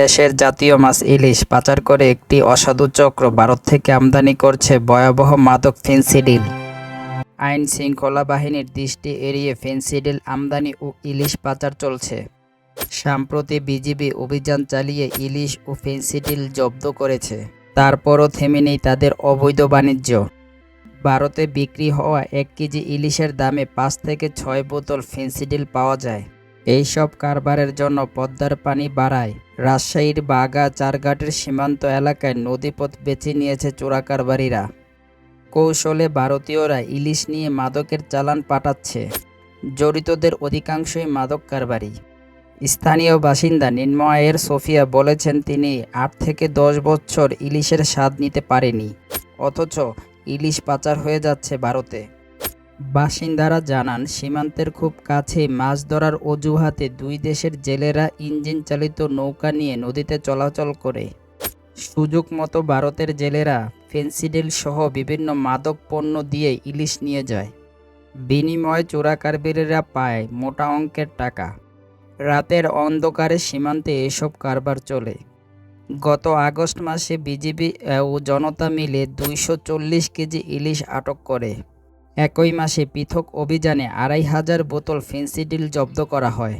দেশের জাতীয় মাছ ইলিশ পাচার করে একটি অসাধু চক্র ভারত থেকে আমদানি করছে ভয়াবহ মাদক ফেন্সিডিল। আইন শৃঙ্খলা বাহিনীর দৃষ্টি এড়িয়ে ফেন্সিডিল আমদানি ও ইলিশ পাচার চলছে। সাম্প্রতি বিজিবি অভিযান চালিয়ে ইলিশ ও ফেন্সিডিল জব্দ করেছে। তারপরও থেমে নেই তাদের অবৈধ বাণিজ্য। ভারতে বিক্রি হওয়া এক কেজি ইলিশের দামে পাঁচ থেকে ছয় বোতল ফেন্সিডিল পাওয়া যায়। এই সব কারবারের জন্য পদ্মার পানি বাড়ায়। রাজশাহীর বাগা চারঘাটের সীমান্ত এলাকায় নদীপথ বেছে নিয়েছে চোরা চোরাকারবারীরা কৌশলে ভারতীয়রা ইলিশ নিয়ে মাদকের চালান পাঠাচ্ছে। জড়িতদের অধিকাংশই মাদক কারবারি। স্থানীয় বাসিন্দা নিম্নয়ের সোফিয়া বলেছেন, তিনি আট থেকে দশ বছর ইলিশের স্বাদ নিতে পারেনি, অথচ ইলিশ পাচার হয়ে যাচ্ছে ভারতে। বাসিন্দারা জানান, সীমান্তের খুব কাছে মাছ ধরার অজুহাতে দুই দেশের জেলেরা ইঞ্জিন চালিত নৌকা নিয়ে নদীতে চলাচল করে। সুযোগ মতো ভারতের জেলেরা ফেন্সিডিল সহ বিভিন্ন মাদক পণ্য দিয়ে ইলিশ নিয়ে যায়। বিনিময়ে চোরাকারবারিরা পায় মোটা অঙ্কের টাকা। রাতের অন্ধকারে সীমান্তে এসব কারবার চলে। গত আগস্ট মাসে বিজিবি ও জনতা মিলে দুইশো চল্লিশ কেজি ইলিশ আটক করে। একই মাসে পৃথক অভিযানে আড়াই হাজার বোতল ফেন্সিডিল জব্দ করা হয়।